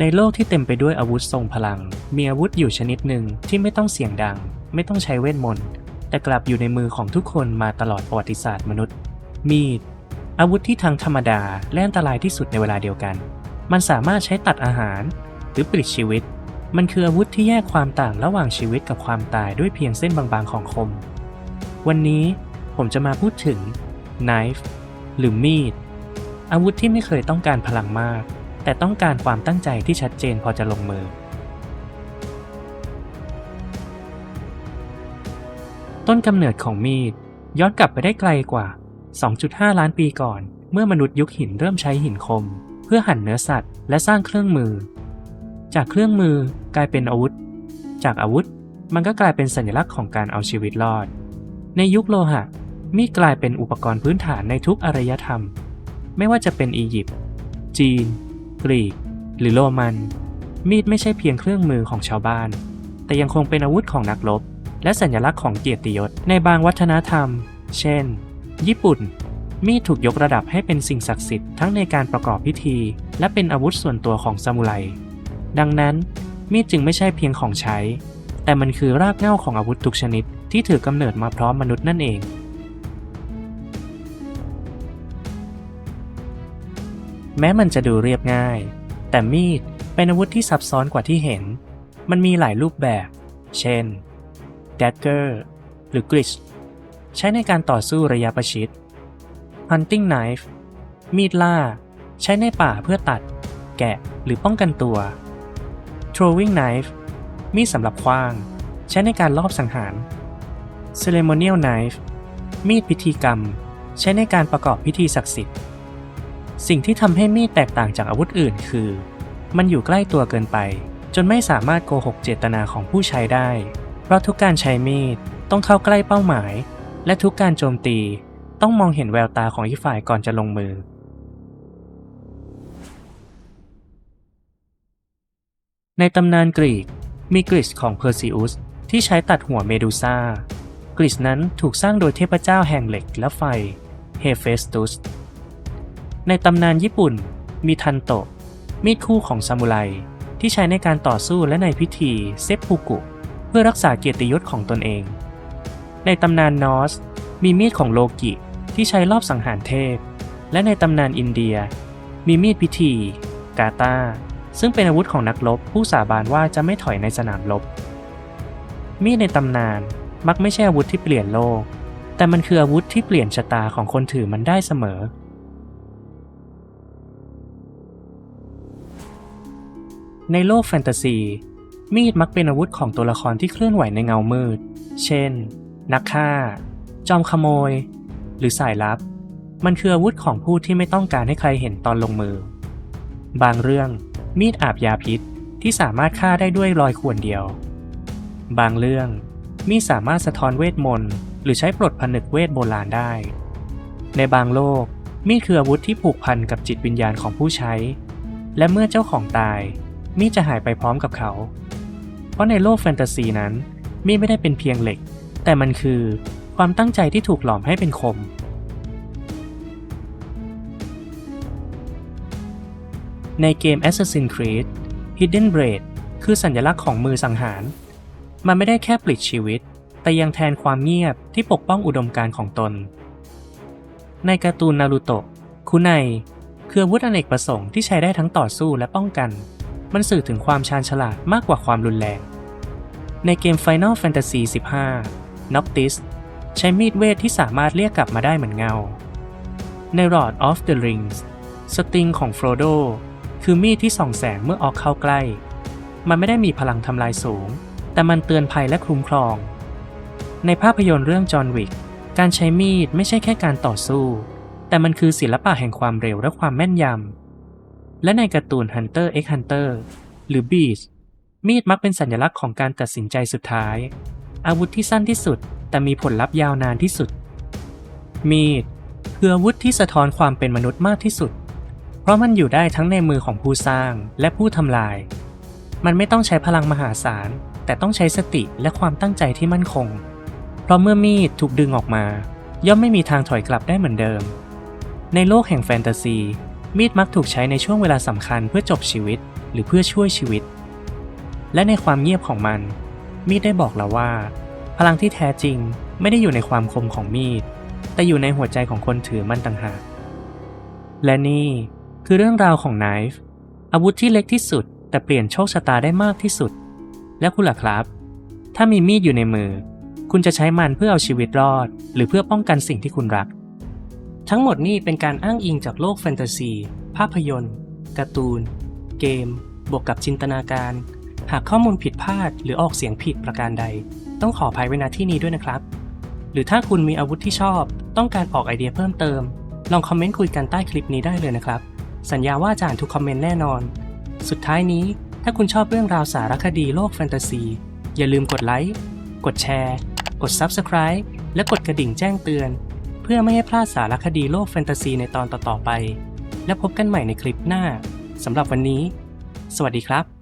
ในโลกที่เต็มไปด้วยอาวุธทรงพลัง มีอาวุธอยู่ชนิดหนึ่งที่ไม่ต้องเสียงดัง ไม่ต้องใช้เวทมนต์ แต่กลับอยู่ในมือของทุกคนมาตลอดประวัติศาสตร์มนุษย์ มีด อาวุธที่ทั้งธรรมดาและอันตรายที่สุดในเวลาเดียวกัน มันสามารถใช้ตัดอาหาร หรือปลิดชีวิต มันคืออาวุธที่แยกความต่างระหว่างชีวิตกับความตายด้วยเพียงเส้นบางๆของคม วันนี้ผมจะมาพูดถึง knife หรือมีด อาวุธที่ไม่เคยต้องการพลังมาก แต่ต้องการความตั้งใจที่ชัดเจนพอจะลงมือ ต้นกำเนิดของมีด ย้อนกลับไปได้ไกลกว่า 2.5 ล้านปีก่อน เมื่อมนุษย์ยุคหินเริ่มใช้หินคม เพื่อหั่นเนื้อสัตว์ และสร้างเครื่องมือ จากเครื่องมือกลายเป็นอาวุธ จากอาวุธมันก็กลายเป็นสัญลักษณ์ของการเอาชีวิตรอด ในยุคโลหะ มีดกลายเป็นอุปกรณ์พื้นฐานในทุกอารยธรรม ไม่ว่าจะเป็นอียิปต์จีน กรีก หรือโรมัน มีดไม่ใช่เพียงเครื่องมือของชาวบ้าน แต่ยังคงเป็นอาวุธของนักรบ และสัญลักษณ์ของเกียรติยศในบางวัฒนธรรม เช่น ญี่ปุ่น มีดถูกยกระดับให้เป็นสิ่งศักดิ์สิทธิ์ทั้งในการประกอบพิธี และเป็นอาวุธส่วนตัวของซามูไร ดังนั้น มีดจึงไม่ใช่เพียงของใช้ แต่มันคือรากเหง้าของอาวุธทุกชนิดที่ถือกำเนิดมาพร้อมมนุษย์นั่นเอง แม้มันจะดูเรียบง่าย แต่มีดเป็นอาวุธที่ซับซ้อนกว่าที่เห็น มันมีหลายรูปแบบ เช่น dagger หรือ grit ใช้ในการต่อสู้ระยะประชิด hunting knife มีดล่า ใช้ในป่าเพื่อตัด แกะหรือป้องกันตัว throwing knife มีดสำหรับขว้าง ใช้ในการลอบสังหาร ceremonial knife มีดพิธีกรรม ใช้ในการประกอบพิธีศักดิ์สิทธิ์ สิ่งที่ทำให้มีดแตกต่างจากอาวุธอื่นคือ มันอยู่ใกล้ตัวเกินไป จนไม่สามารถโกหกเจตนาของผู้ใช้ได้ เพราะทุกการใช้มีดต้องเข้าใกล้เป้าหมาย และทุกการโจมตีต้องมองเห็นแววตาของอีกฝ่ายก่อนจะลงมือ ในตำนานกรีกมีกริสของเพอร์ซิอุสที่ใช้ตัดหัวเมดูซ่ากริสนั้นถูกสร้างโดยเทพเจ้าแห่งเหล็กและไฟเฮเฟสตุส ในตำนานญี่ปุ่น มีทันโตะ มีดคู่ของซามูไรที่ใช้ในการต่อสู้และในพิธีเซปปุกุ เพื่อรักษาเกียรติยศของตนเอง ในตำนานนอร์สมีมีดของโลกิที่ใช้รอบสังหารเทพ และในตำนานอินเดีย มีมีดพิธี กาตาซึ่งเป็นอาวุธของนักรบผู้สาบานว่าจะไม่ถอยในสนามรบ มีดในตำนานมักไม่ใช่อาวุธที่เปลี่ยนโลก แต่มันคืออาวุธที่เปลี่ยนชะตาของคนถือมันได้เสมอ ในโลกแฟนตาซี มีดมักเป็นอาวุธของตัวละครที่เคลื่อนไหวในเงามืด เช่น นักฆ่า จอมขโมย หรือสายลับ มันคืออาวุธของผู้ที่ไม่ต้องการให้ใครเห็นตอนลงมือ บางเรื่องมีดอาบยาพิษที่สามารถฆ่าได้ด้วยรอยข่วนเดียว บางเรื่องมีดสามารถสะท้อนเวทมนต์หรือใช้ปลดผนึกเวทโบราณได้ ในบางโลกมีดคืออาวุธที่ผูกพันกับจิตวิญญาณของผู้ใช้ และเมื่อเจ้าของตาย มีดจะหายไปพร้อมกับเขา เพราะในโลกแฟนตาซีนั้น มีดไม่ได้เป็นเพียงเหล็ก แต่มันคือความตั้งใจที่ถูกหลอมให้เป็นคม ในเกม Assassin's Creed Hidden Blade คือสัญลักษณ์ของมือสังหาร มันไม่ได้แค่ปลิดชีวิต แต่ยังแทนความเงียบที่ปกป้องอุดมการณ์ของตน ในการ์ตูนนารูโตะคุไนคืออาวุธอเนกประสงค์ที่ใช้ได้ทั้งต่อสู้และป้องกัน มันสื่อถึงความชาญฉลาดมากกว่าความรุนแรง ในเกม Final Fantasy 15 Noctis ใช้มีดเวทที่สามารถเรียกกลับมาได้เหมือนเงา ใน Lord of the Rings สติงของโฟรโดคือมีดที่ส่องแสงเมื่อออกเข้าใกล้ มันไม่ได้มีพลังทำลายสูง แต่มันเตือนภัยและคุ้มครอง ในภาพยนตร์เรื่องจอห์นวิก การใช้มีดไม่ใช่แค่การต่อสู้ แต่มันคือศิลปะแห่งความเร็วและความแม่นยำ และในการ์ตูน Hunter x Hunter หรือ Beast มีดมักเป็นสัญลักษณ์ของการตัดสินใจสุดท้าย อาวุธที่สั้นที่สุด แต่มีผลลัพธ์ยาวนานที่สุด มีดคืออาวุธที่สะท้อนความเป็นมนุษย์มากที่สุด เพราะมันอยู่ได้ทั้งในมือของผู้สร้างและผู้ทำลาย มันไม่ต้องใช้พลังมหาศาล แต่ต้องใช้สติและความตั้งใจที่มั่นคง เพราะเมื่อมีดถูกดึงออกมา ย่อมไม่มีทางถอยกลับได้เหมือนเดิม ในโลกแห่งแฟนตาซี มีดมักถูกใช้ในช่วงเวลาสำคัญเพื่อจบชีวิตหรือเพื่อช่วยชีวิต และในความเงียบของมัน มีดได้บอกเราว่า พลังที่แท้จริงไม่ได้อยู่ในความคมของมีด แต่อยู่ในหัวใจของคนถือมันต่างหาก และนี่คือเรื่องราวของไนฟ์อาวุธที่เล็กที่สุด แต่เปลี่ยนโชคชะตาได้มากที่สุด และคุณล่ะครับ ถ้ามีมีดอยู่ในมือ คุณจะใช้มันเพื่อเอาชีวิตรอด หรือเพื่อป้องกันสิ่งที่คุณรัก ทั้งหมดนี้เป็นการอ้างอิงจากโลกแฟนตาซี ภาพยนตร์ การ์ตูน เกม บวกกับจินตนาการ หากข้อมูลผิดพลาดหรือออกเสียงผิดประการใด ต้องขออภัยไว้ณที่นี้ด้วยนะครับ หรือถ้าคุณมีอาวุธที่ชอบ ต้องการออกไอเดียเพิ่มเติม ลองคอมเมนต์คุยกันใต้คลิปนี้ได้เลยนะครับ สัญญาว่าจะอ่านทุกคอมเมนต์แน่นอน สุดท้ายนี้ ถ้าคุณชอบเรื่องราวสารคดีโลกแฟนตาซี อย่าลืมกดไลค์ กดแชร์ กด Subscribe และกดกระดิ่งแจ้งเตือน เพื่อไม่ให้พลาดสารคดีโลกแฟนตาซีในตอนต่อๆไป และพบกันใหม่ในคลิปหน้าสำหรับวันนี้ สวัสดีครับ